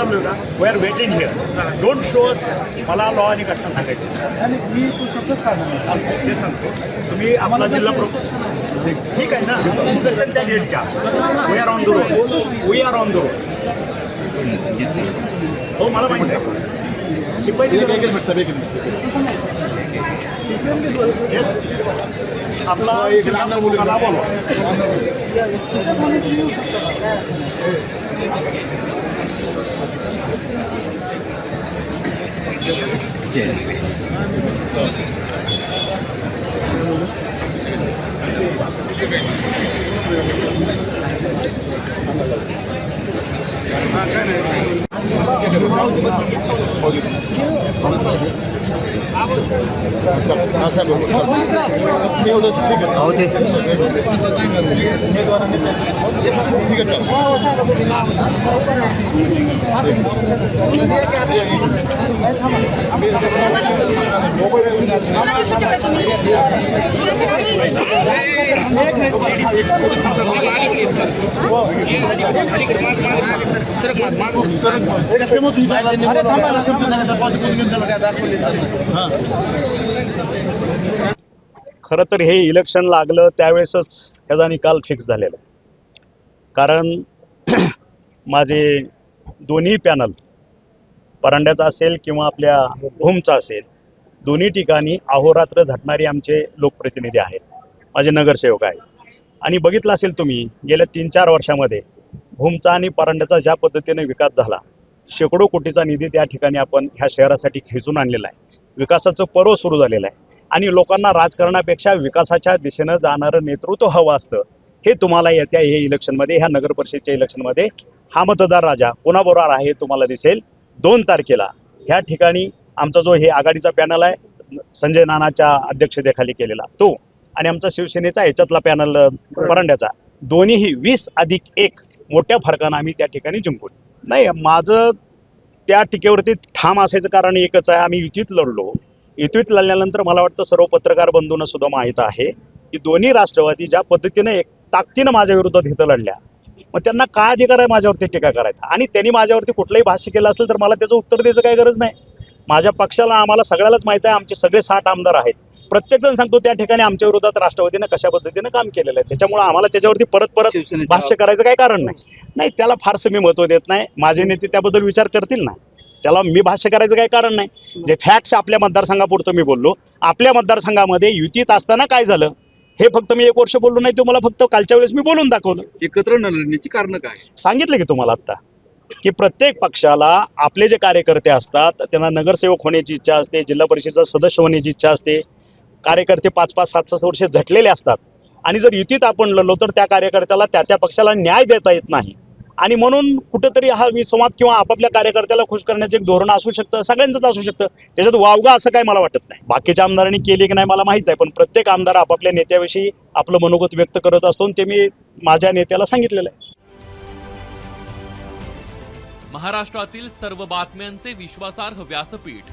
चाललोय का we are waiting here don't show us मला लॉ आणि घटना सांगायची. आणि मी तू शब्दच काढणार. सांगतो. ते सांगतो. तुम्ही आपला जिल्हा प्रमुख ठीक आहे ना? इन्स्ट्रक्शन त्या डेटच्या we are on the road we are on the road हो मला माहिती आहे. शिपाई Yes. आपला जिल्हा प्रमुखाला बोलवा मी एवढं ठीक खरं तर हे इलेक्शन लागलं त्यावेळेसच ह्याचा निकाल फिक्स झालेला कारण माझे दोन्ही पॅनल परांड्याचा असेल किंवा आपल्या भूमचा असेल दोन्ही ठिकाणी अहोरात्र झटणारे आमचे लोकप्रतिनिधी आहेत. माझे नगरसेवक आहेत. आणि बघितलं असेल तुम्ही गेल्या तीन चार वर्षामध्ये भूमचा आणि परांड्याचा ज्या पद्धतीने विकास झाला शेकडो कोटीचा निधी त्या ठिकाणी आपण ह्या शहरासाठी खेचून आणलेला आहे. विकासाचं पर्व सुरू झालेलं आहे. आणि लोकांना राजकारणापेक्षा विकासाच्या दिशेनं जाणारं नेतृत्व हवं असतं हे तुम्हाला येत्या हे इलेक्शनमध्ये ह्या नगर परिषदेच्या इलेक्शनमध्ये हा मतदार राजा कोणाबरोबर आहे हे तुम्हाला दिसेल. दोन तारखेला ह्या ठिकाणी आमचा जो हे आघाडीचा पॅनल आहे संजय नानाच्या अध्यक्षतेखाली केलेला तो आणि आमचा शिवसेनेचा ह्याच्यातला पॅनल परांड्याचा. दोन्हीही वीस अधिक एक मोठ्या फरकानं आम्ही त्या ठिकाणी जिंकून. नाही माझं त्या टीकेवरती ठाम असायचं कारण एकच आहे आम्ही युतीत लढलो. युतीत लढल्यानंतर मला वाटतं सर्व पत्रकार बंधूंना सुद्धा माहीत आहे की दोन्ही राष्ट्रवादी ज्या पद्धतीने एक ताकदीनं माझ्या विरोधात इथं लढल्या. मग त्यांना काय अधिकार आहे माझ्यावरती टीका करायचा? आणि त्यांनी माझ्यावरती कुठलंही भाष्य केलं असेल तर मला त्याचं उत्तर द्यायचं काही गरज नाही. माझ्या पक्षाला आम्हाला सगळ्यालाच माहीत आहे आमचे सगळे साठ आमदार आहेत. प्रत्येकजण सांगतो त्या ठिकाणी आमच्या विरोधात राष्ट्रवादीनं कशा पद्धतीनं काम केलेलं आहे. त्याच्यामुळे आम्हाला त्याच्यावरती परत परत भाष्य करायचं काही कारण नाही. नाही त्याला फारसं मी महत्त्व देत नाही. माझे नेते त्याबद्दल विचार करतील ना. त्याला मी भाष्य करायचं काही कारण नाही. जे फॅक्ट्स आपल्या मतदारसंघापुरतं मी बोललो. आपल्या मतदारसंघामध्ये युतीत असताना काय झालं? हे फक्त मी एक वर्ष बोललो नाही तुम्हाला फक्त कालच्या वेळेस मी बोलून दाखवलं. एकत्र न लढण्याची कारण काय? सांगितलं की तुम्हाला आत्ता. की प्रत्येक पक्षाला आपले जे कार्यकर्ते असतात त्यांना नगरसेवक होण्याची इच्छा असते जिल्हा परिषदेचा सदस्य होण्याची इच्छा असते कार्यकर्ते पाच पाच सात सात वर्षे झटलेले असतात. आणि जर युतीत आपण लढलो तर त्या कार्यकर्त्याला त्या त्या पक्षाला न्याय देता येत नाही. आणि म्हणून कुठंतरी हा विसंवाद किंवा आपापल्या कार्यकर्त्याला खुश करण्याचे एक धोरण असू शकतं सगळ्यांचंच असू शकतं. त्याच्यात वावगा असं काय मला वाटत नाही. बाकीच्या आमदारांनी केले की नाही मला माहीत आहे पण प्रत्येक आमदार आपापल्या नेत्याविषयी आपलं मनोगत व्यक्त करत असतो ते मी माझ्या नेत्याला सांगितलेलं आहे. महाराष्ट्रातील सर्व बातम्यांचे विश्वासार्ह व्यासपीठ.